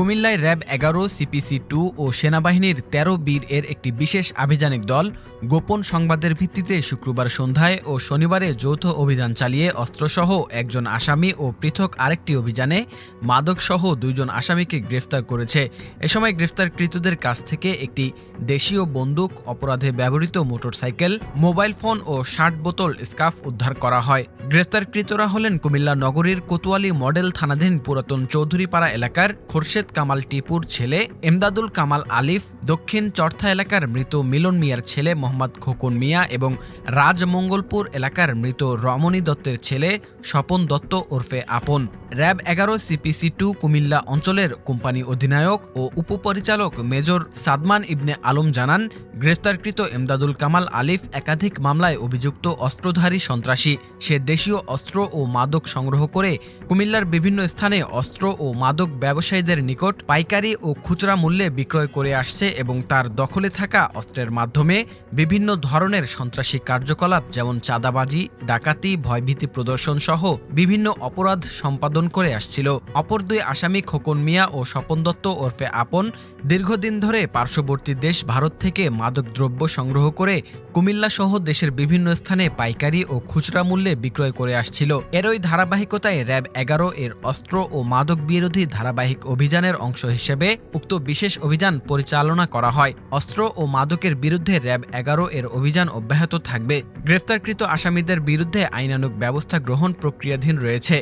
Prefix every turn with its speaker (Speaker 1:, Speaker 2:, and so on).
Speaker 1: কুমিল্লায় র্যাব এগারো CPC two ও সেনাবাহিনীর তেরো বীর এর একটি বিশেষ আভিযানিক দল গোপন সংবাদের ভিত্তিতে শুক্রবার সন্ধ্যায় ও শনিবারে যৌথ অভিযান চালিয়ে অস্ত্রসহ একজন আসামি ও পৃথক আরেকটি অভিযানে মাদকসহ দুইজন আসামিকে গ্রেফতার করেছে। এ সময় গ্রেফতারকৃতদের কাছ থেকে একটি দেশীয় বন্দুক, অপরাধে ব্যবহৃত মোটরসাইকেল, মোবাইল ফোন ও ষাট বোতল স্কাফ উদ্ধার করা হয়। গ্রেফতারকৃতরা হলেন কুমিল্লা নগরীর কোতোয়ালি মডেল থানাধীন পুরাতন চৌধুরীপাড়া এলাকার খোরশেদ কামাল টিপুর ছেলে, এমদাদুল কামাল আলিফ, দক্ষিণ চর্থা এলাকার মৃত মিলন মিয়ার ছেলে মোহাম্মদ খোকন মিয়া এবং রাজমঙ্গলপুর এলাকার মৃত রমণী দত্তের ছেলে স্বপন দত্ত ওরফে আপন। র্যাব এগারো সিপিসি টু, কুমিল্লা অঞ্চলের কোম্পানি অধিনায়ক ও উপপরিচালক মেজর সাদমান ইবনে আলম জানান, গ্রেফতারকৃত এমদাদুল কামাল আলিফ একাধিক মামলায় অভিযুক্ত অস্ত্রধারী সন্ত্রাসী। সে দেশীয় অস্ত্র ও মাদক সংগ্রহ করে কুমিল্লার বিভিন্ন স্থানে অস্ত্র ও মাদক ব্যবসায়ীদের নিকট পাইকারি ও খুচরা মূল্যে বিক্রয় করে আসছে এবং তার দখলে থাকা অস্ত্রের মাধ্যমে বিভিন্ন ধরনের সন্ত্রাসী কার্যকলাপ যেমন চাঁদাবাজি, ডাকাতি, ভয়ভীতি প্রদর্শন সহ বিভিন্ন অপরাধ সম্পাদন করে আসছিল। অপর দুই আসামি খোকন মিয়া ও স্বপন দত্ত ওরফে আপন দীর্ঘদিন ধরে পার্শ্ববর্তী দেশ ভারত থেকে মাদক দ্রব্য সংগ্রহ করে কুমিল্লা সহ দেশের বিভিন্ন স্থানে পাইকারি ও খুচরা মূল্যে বিক্রয় করে আসছিল। এরই ধারাবাহিকতায় র্যাব এগারো এর অস্ত্র ও মাদক বিরোধী ধারাবাহিক অভিযানের অংশ হিসেবে উক্ত বিশেষ অভিযান পরিচালনা করা হয়। অস্ত্র ও মাদকের বিরুদ্ধে র্যাব এগারো এর অভিযান অব্যাহত থাকবে। গ্রেফতারকৃত আসামিদের বিরুদ্ধে আইনানুগ ব্যবস্থা গ্রহণ প্রক্রিয়াধীন রয়েছে।